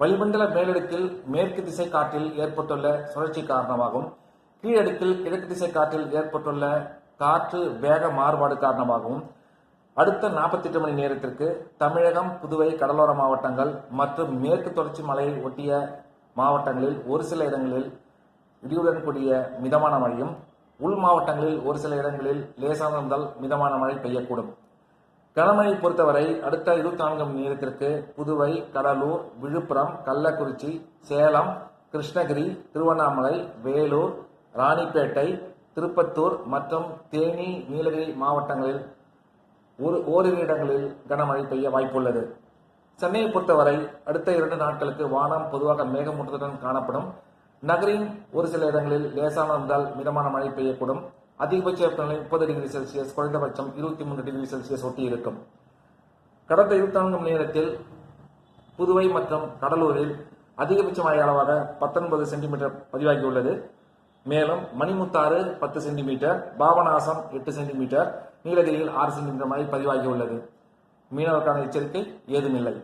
வளிமண்டல மேலடுக்கில் மேற்கு திசை காற்றில் ஏற்பட்டுள்ள சுழற்சி காரணமாகவும் கீழடுக்கில் கிழக்கு திசை காற்றில் ஏற்பட்டுள்ள காற்று வேக மாறுபாடு காரணமாகவும் அடுத்த 48 மணி நேரத்திற்கு தமிழகம் புதுவை கடலோர மாவட்டங்கள் மற்றும் மேற்கு தொடர்ச்சி மலையை ஒட்டிய மாவட்டங்களில் ஒரு சில இடங்களில் இடியுடன் கூடிய மிதமான மழையும் உள் மாவட்டங்களில் ஒரு சில இடங்களில் லேசான முதல் மிதமான மழை பெய்யக்கூடும். கனமழை பொறுத்தவரை அடுத்த இருபத்தி நான்கு மணி நேரத்திற்கு புதுவை கடலூர் விழுப்புரம் கள்ளக்குறிச்சி சேலம் கிருஷ்ணகிரி திருவண்ணாமலை வேலூர் ராணிப்பேட்டை திருப்பத்தூர் மற்றும் தேனி நீலகிரி மாவட்டங்களில் ஒரு ஓரிரு இடங்களில் கனமழை பெய்ய வாய்ப்புள்ளது. சென்னையை பொறுத்தவரை அடுத்த இரண்டு நாட்களுக்கு வானம் பொதுவாக மேகமூட்டத்துடன் காணப்படும். நகரின் ஒரு சில இடங்களில் லேசான முதல் மிதமான மழை பெய்யக்கூடும். அதிகபட்ச வெப்பநிலை முப்பது டிகிரி செல்சியஸ் குறைந்தபட்சம் இருபத்தி மூன்று டிகிரி செல்சியஸ் ஒட்டி இருக்கும். கடந்த இருபத்தி நான்கு மணி நேரத்தில் புதுவை மற்றும் கடலூரில் அதிகபட்ச மழை அளவாக பத்தொன்பது சென்டிமீட்டர் பதிவாகியுள்ளது. மேலும் மணிமுத்தாறு பத்து சென்டிமீட்டர் பாபநாசம் எட்டு சென்டிமீட்டர் நீலகிரியில் ஆறு சென்டிமீட்டர் மழை பதிவாகியுள்ளது. மீனவருக்கான எச்சரிக்கை ஏதுமில்லை.